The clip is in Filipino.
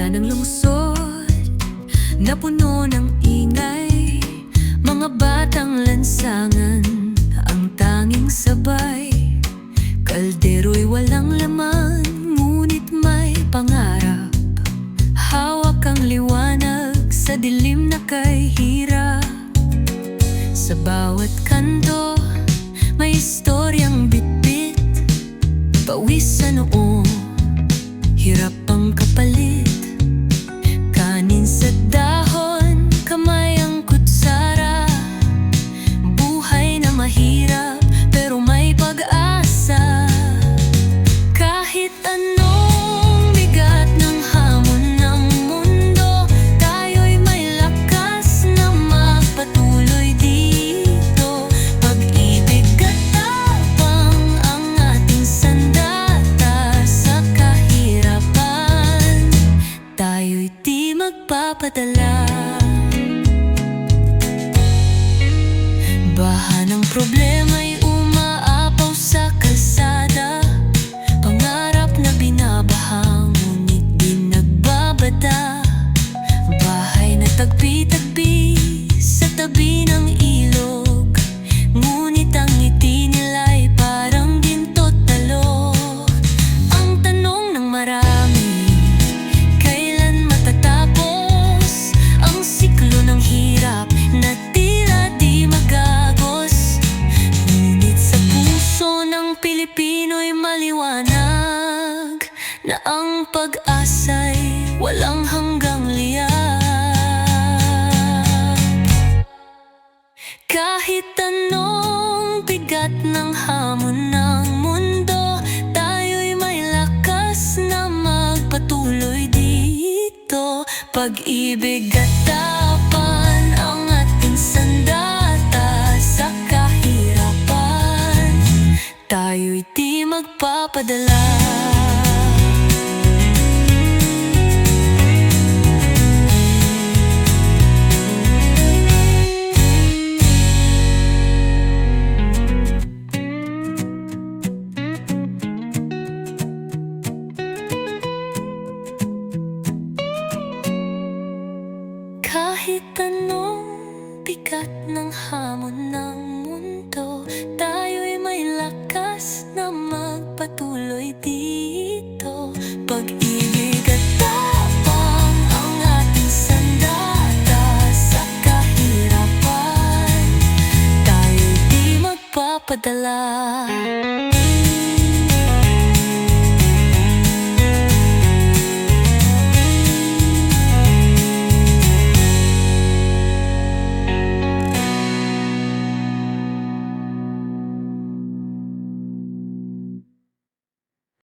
gitna ng lungsod na puno ng ingay. Mga batang lansangan ang tanging sabay. Kaldero'y walang laman ngunit may pangarap. Hawak ang liwanag sa dilim na kay hirap. Sa bawat kanto may istoryang bitbit. Pawis sa noong di magpapadala Baha ng problema'y na ang pag-asa'y walang hanggang liyak. Kahit anong bigat ng hamon ng mundo Tayo'y may lakas na magpatuloy dito Pag-ibig at tapan ang ating sandata Sa kahirapan Tayo'y di magpapadala Kahit anong bigat ng hamon ng mundo Tayo'y may lakas na magpatuloy dito. Pag-ibig at tapang ang ating sandata Sa kahirapan Tayo'y di magpapadala